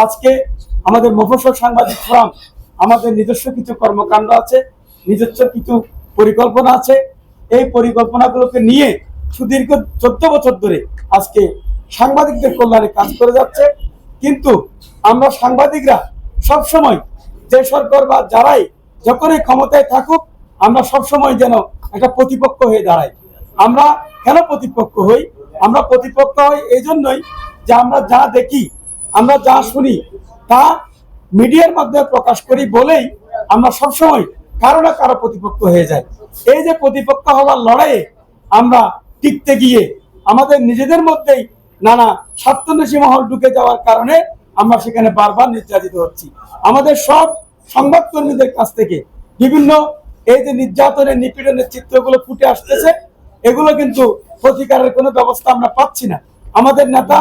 আজকে আমাদের মফস্বল সাংবাদিক ফোরাম, আমাদের নিজস্ব কিছু কর্মকাণ্ড আছে, নিজস্ব কিছু পরিকল্পনা আছে, এই পরিকল্পনাগুলোকে নিয়ে সুদীর্ঘ চোদ্দ বছর ধরে আজকে সাংবাদিকদের কল্যাণে কাজ করে যাচ্ছে। কিন্তু আমরা সাংবাদিকরা সবসময় যে সরকার বা যারাই যখনই ক্ষমতায় থাকুক, আমরা সবসময় যেন একটা প্রতিপক্ষ হয়ে দাঁড়াই। আমরা কেন প্রতিপক্ষ হই? আমরা প্রতিপক্ষ হই এই জন্যই যে আমরা যা দেখি আমরা যা শুনি তা মিডিয়ার মাধ্যমে প্রকাশ করি বলেই আমরা সবসময় কারও না কারও প্রতিপক্ষ হয়ে যাই। এই যে প্রতিপক্ষ হওয়ার লড়াইয়ে আমরা টিকতে গিয়ে আমাদের নিজেদের মধ্যেই নানা স্বার্থন্বেষী মহল ঢুকে যাওয়ার কারণে আমরা সেখানে বারবার নির্যাতিত হচ্ছি। আমাদের সব সংবাদকর্মীদের কাছ থেকে বিভিন্ন এই যে নির্যাতনের নিপীড়নের চিত্রগুলো ফুটে আসতেছে, এগুলো কিন্তু প্রতিকারের কোনো ব্যবস্থা আমরা পাচ্ছি না। আমাদের নেতা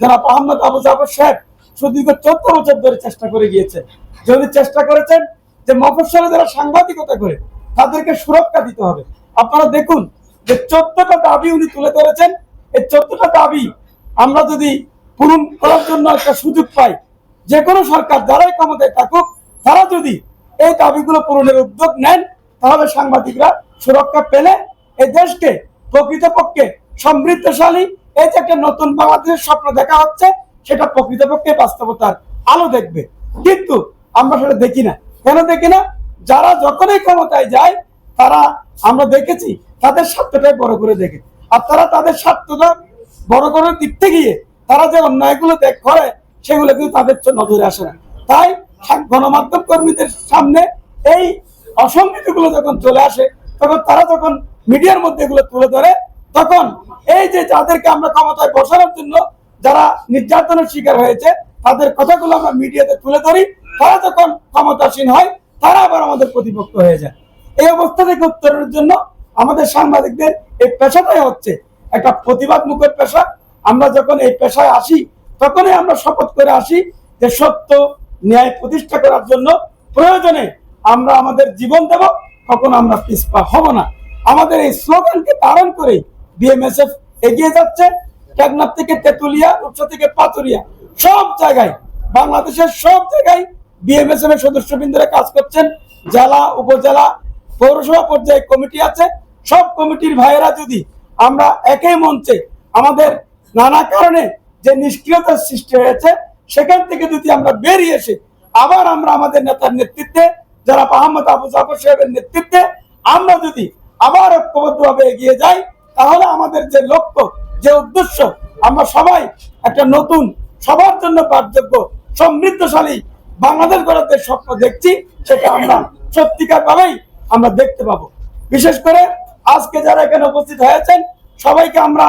যারা আহমদ আবু জাফর সাহেব সুদীর্ঘ চোদ্দ বছর ধরে চেষ্টা করে গিয়েছেন, যদি চেষ্টা করেছেন যে মফস্বলে যারা সাংবাদিকতা করে, তাদেরকে সুরক্ষা দিতে হবে। আপনারা দেখুন যে চোদ্দটা দাবি উনি তুলে ধরেছেন। এই চোদ্দটা দাবি আমরা যদি পূরণ করার জন্য একটা সুযোগ পাই যে কোনো সরকার যারাই ক্ষমতায় থাকুক, তারা যদি এই দাবিগুলো পূরণের উদ্যোগ নেন, তাহলে সাংবাদিকরা সুরক্ষা পেলে এই দেশকে প্রকৃতপক্ষে সমৃদ্ধশালী এই যে একটা নতুন বাংলাদেশের স্বপ্ন দেখা হচ্ছে, সেটা প্রকৃতপক্ষে বাস্তবতার আলো দেখবে। কিন্তু আমরা সেটা দেখি না। কেন দেখি না? যারা যখনই ক্ষমতায় যায়, তারা, আমরা দেখেছি, তাদের স্বার্থটাই বড় করে দেখে। আর তারা তাদের স্বার্থটা বড় করে দিকতে গিয়ে, তারা যে অন্যায়গুলো দেখ করে, সেগুলো কিন্তু তাদের নজরে আসে না। তাই গণমাধ্যম কর্মীদের সামনে এই অসঙ্গতিগুলো যখন চলে আসে, তখন তারা যখন মিডিয়ার মধ্যে এগুলো তুলে ধরে তখন এই যে যাদেরকে আমরা ক্ষমতায় বসানোর জন্য যারা নির্যাতনের শিকার হয়েছে, তাদের কথাগুলো আমরা মিডিয়াতে তুলে ধরি। তারা যখন ক্ষমতাসীন হয়, তারা আবার আমাদের প্রতিপক্ষ হয়ে যায়। এই অবস্থা থেকে উত্তরের জন্য আমাদের সাংবাদিকদের এই পেশাটাই হচ্ছে একটা প্রতিবাদ মুখের পেশা। আমরা যখন এই পেশায় আসি, তখনই আমরা শপথ করে আসি যে সত্য ন্যায় প্রতিষ্ঠা করার জন্য প্রয়োজনে আমরা আমাদের জীবন দেব, কখনো আমরা পিছপা হব না। আমাদের এই স্লোগানকে ধারণ করে বিএমএসএফ এগিয়ে যাচ্ছে, টেকনাফ থেকে তেতুলিয়া রূপসা থেকে পাতুরিয়া সব জায়গায়, বাংলাদেশের সব জায়গায় বিএমএসএফ এর সদস্যবৃন্দরা কাজ করছেন। জেলা, উপজেলা, পৌরসভা পর্যায়ে কমিটি আছে। সব কমিটির ভাইয়েরা যদি আমরা একই মঞ্চে আমাদের নানা কারণে যে নিষ্ক্রিয়তার সৃষ্টি হয়েছে, সেখান থেকে যদি আমরা বেরিয়ে এসে আবার আমরা আমাদের নেতার নেতৃত্বে, যারা আহমদ আবু জাফর সাহেবের নেতৃত্বে, আমরা যদি আবার ঐক্যবদ্ধভাবে এগিয়ে যাই তাহলে আমাদের যে লক্ষ্য, যে উদ্দেশ্য, আমরা সবাই একটা নতুন, সবার জন্য পাঠযোগ্য সমৃদ্ধশালী বাংলাদেশ গড়ার যে স্বপ্ন দেখছি, সেটা আমরা সত্যিকার ভাবেই আমরা দেখতে পাবো। বিশেষ করে আজকে যারা এখানে উপস্থিত হয়েছেন, সবাইকে আমরা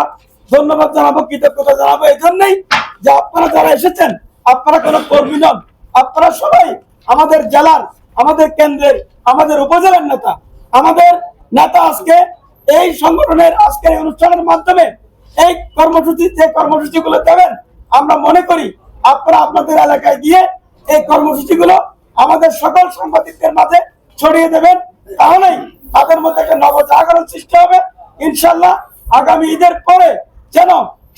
ধন্যবাদ জানাব, কৃতজ্ঞতা জানাব এই জন্যই যে আপনারা যারা এসেছেন, আপনারা কোনো কর্মী নন, আপনারা সবাই আমাদের জেলার, আমাদের কেন্দ্রের, আমাদের উপজেলার নেতা, আমাদের নেতা আজকে এই সংগঠনের আজকের অনুষ্ঠানের মাধ্যমে এই কর্মসূচি, যে কর্মসূচিগুলো দেবেন, আমরা মনে করি আপনারা আপনাদের এলাকায় গিয়ে এই কর্মসূচিগুলো আমাদের সকল সাংবাদিকদের মাঝে ছড়িয়ে দেবেন। তাহলেই তাদের মধ্যে একটা নবজাগরণ সৃষ্টি হবে। ইনশাল্লাহ আগামী ঈদের পরে যেন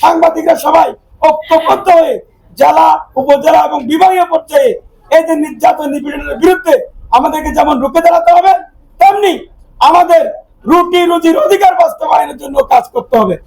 সাংবাদিকরা সবাই ঐক্যবদ্ধ হয়ে জেলা, উপজেলা এবং বিভাগীয় পর্যায়ে যে নির্যাতন নিপীড়নের বিরুদ্ধে আমাদেরকে যেমন রুখে দাঁড়াতে হবে, তেমনি আমাদের রুটি রুজির অধিকার বাস্তবায়নের জন্য কাজ করতে হবে।